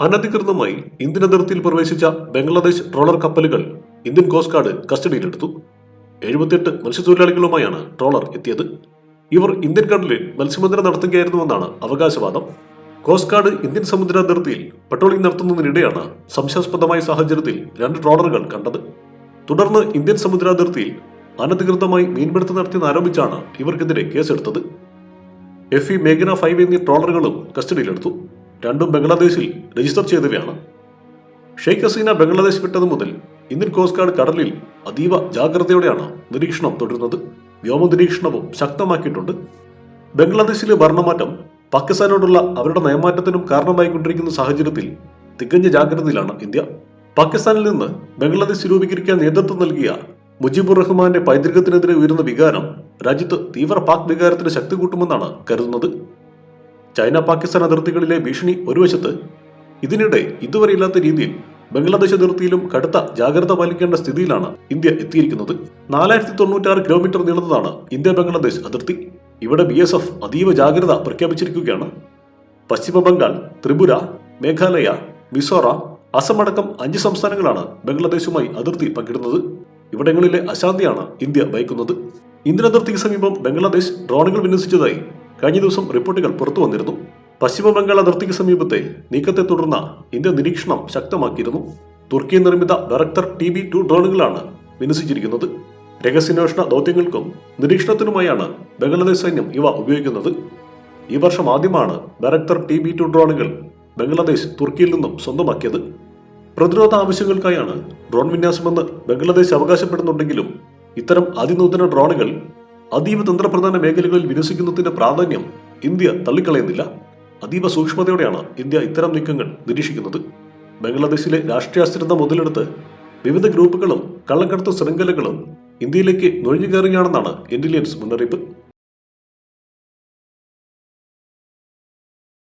അനധികൃതമായി ഇന്ത്യൻ അതിർത്തിയിൽ പ്രവേശിച്ച ബംഗ്ലാദേശ് ട്രോളർ കപ്പലുകൾ ഇന്ത്യൻ കോസ്റ്റ് ഗാർഡ് കസ്റ്റഡിയിലെടുത്തു. എഴുപത്തിയെട്ട് മത്സ്യത്തൊഴിലാളികളുമായാണ് ട്രോളർ എത്തിയത്. ഇവർ ഇന്ത്യൻ കടലിൽ മത്സ്യബന്ധനം നടത്തുകയായിരുന്നുവെന്നാണ് അവകാശവാദം. കോസ്റ്റ് ഗാർഡ് ഇന്ത്യൻ സമുദ്ര അതിർത്തിയിൽ പട്രോളിംഗ് നടത്തുന്നതിനിടെയാണ് സംശയാസ്പദമായ സാഹചര്യത്തിൽ രണ്ട് ട്രോളറുകൾ കണ്ടത്. തുടർന്ന് ഇന്ത്യൻ സമുദ്ര അതിർത്തിയിൽ അനധികൃതമായി മീൻപിടുത്തം നടത്തിയെന്ന് ആരോപിച്ചാണ് ഇവർക്കെതിരെ കേസെടുത്തത്. എഫ് ഇ മേഘന ഫൈവ് എന്നീ ട്രോളറുകളും കസ്റ്റഡിയിലെടുത്തു. രണ്ടും ബംഗ്ലാദേശിൽ രജിസ്റ്റർ ചെയ്തവയാണ്. ഷെയ്ഖ് ഹസീന ബംഗ്ലാദേശ് വിട്ടത് മുതൽ ഇന്ത്യൻ കോസ്റ്റ് ഗാർഡ് കടലിൽ അതീവ ജാഗ്രതയോടെയാണ് നിരീക്ഷണം തുടരുന്നത്. വ്യോമ നിരീക്ഷണവും ശക്തമാക്കിയിട്ടുണ്ട്. ബംഗ്ലാദേശിലെ ഭരണമാറ്റം പാകിസ്ഥാനോടുള്ള അവരുടെ നയമാറ്റത്തിനും കാരണമായിക്കൊണ്ടിരിക്കുന്ന സാഹചര്യത്തിൽ തികഞ്ഞ ജാഗ്രതയിലാണ് ഇന്ത്യ. പാകിസ്ഥാനിൽ നിന്ന് ബംഗ്ലാദേശ് രൂപീകരിക്കാൻ നേതൃത്വം നൽകിയ മുജീബുർ റഹ്മാന്റെ പൈതൃകത്തിനെതിരെ ഉയരുന്ന വികാരം രാജ്യത്ത് തീവ്ര പാക് വികാരത്തിന് ശക്തി കൂട്ടുമെന്നാണ് കരുതുന്നത്. ചൈന പാകിസ്ഥാൻ അതിർത്തികളിലെ ഭീഷണി ഒരു വശത്ത് ഇതിനിടെ ഇതുവരെ ഇല്ലാത്ത രീതിയിൽ ബംഗ്ലാദേശ് അതിർത്തിയിലും കടുത്ത ജാഗ്രത പാലിക്കേണ്ട സ്ഥിതിയിലാണ് ഇന്ത്യ എത്തിയിരിക്കുന്നത്. നാലായിരത്തി തൊണ്ണൂറ്റാറ് കിലോമീറ്റർ നീളുന്നതാണ് ഇന്ത്യ ബംഗ്ലാദേശ് അതിർത്തി. ഇവിടെ ബി എസ് എഫ് അതീവ ജാഗ്രത പ്രഖ്യാപിച്ചിരിക്കുകയാണ്. പശ്ചിമ ബംഗാൾ ത്രിപുര മേഘാലയ മിസോറാം അസം അടക്കം അഞ്ച് സംസ്ഥാനങ്ങളാണ് ബംഗ്ലാദേശുമായി അതിർത്തി പങ്കിടുന്നത്. ഇവിടങ്ങളിലെ അശാന്തിയാണ് ഇന്ത്യ ഭയക്കുന്നത്. ഇന്ത്യൻ അതിർത്തിക്ക് സമീപം ബംഗ്ലാദേശ് ഡ്രോണുകൾ വിന്യസിച്ചതായി കഴിഞ്ഞ ദിവസം റിപ്പോർട്ടുകൾ പുറത്തു വന്നിരുന്നു. പശ്ചിമബംഗാൾ അതിർത്തിക്ക് സമീപത്തെ നീക്കത്തെ തുടർന്ന് ഇന്ത്യ നിരീക്ഷണം ശക്തമാക്കിയിരുന്നു. തുർക്കി നിർമ്മിത ഡയറക്ടർ ടി ബി ടു ഡ്രോണുകളാണ് വിന്യസിച്ചിരിക്കുന്നത്. രഹസ്യാന്വേഷണ ദൗത്യങ്ങൾക്കും നിരീക്ഷണത്തിനുമായാണ് ബംഗ്ലാദേശ് സൈന്യം ഇവ ഉപയോഗിക്കുന്നത്. ഈ വർഷം ആദ്യമാണ് ഡയറക്ടർ ടി ബി ടു ഡ്രോണുകൾ ബംഗ്ലാദേശ് തുർക്കിയിൽ നിന്നും സ്വന്തമാക്കിയത്. പ്രതിരോധ ആവശ്യങ്ങൾക്കായാണ് ഡ്രോൺ വിന്യാസമെന്ന് ബംഗ്ലാദേശ് അവകാശപ്പെടുന്നുണ്ടെങ്കിലും ഇത്തരം അതിനൂതന ഡ്രോണുകൾ അതീവ തന്ത്രപ്രധാന മേഖലകളിൽ വിന്യസിക്കുന്നതിന്റെ പ്രാധാന്യം ഇന്ത്യ തള്ളിക്കളയുന്നില്ല. അതീവ സൂക്ഷ്മതയോടെയാണ് ഇന്ത്യ ഇത്തരം നീക്കങ്ങൾ നിരീക്ഷിക്കുന്നത്. ബംഗ്ലാദേശിലെ രാഷ്ട്രീയ അസ്ഥിരത മുതലെടുത്ത് വിവിധ ഗ്രൂപ്പുകളും കള്ളക്കടത്ത് ശൃംഖലകളും ഇന്ത്യയിലേക്ക് നുഴഞ്ഞുകയറുകയാണെന്നാണ് ഇന്റലിജൻസ് മുന്നറിയിപ്പ്.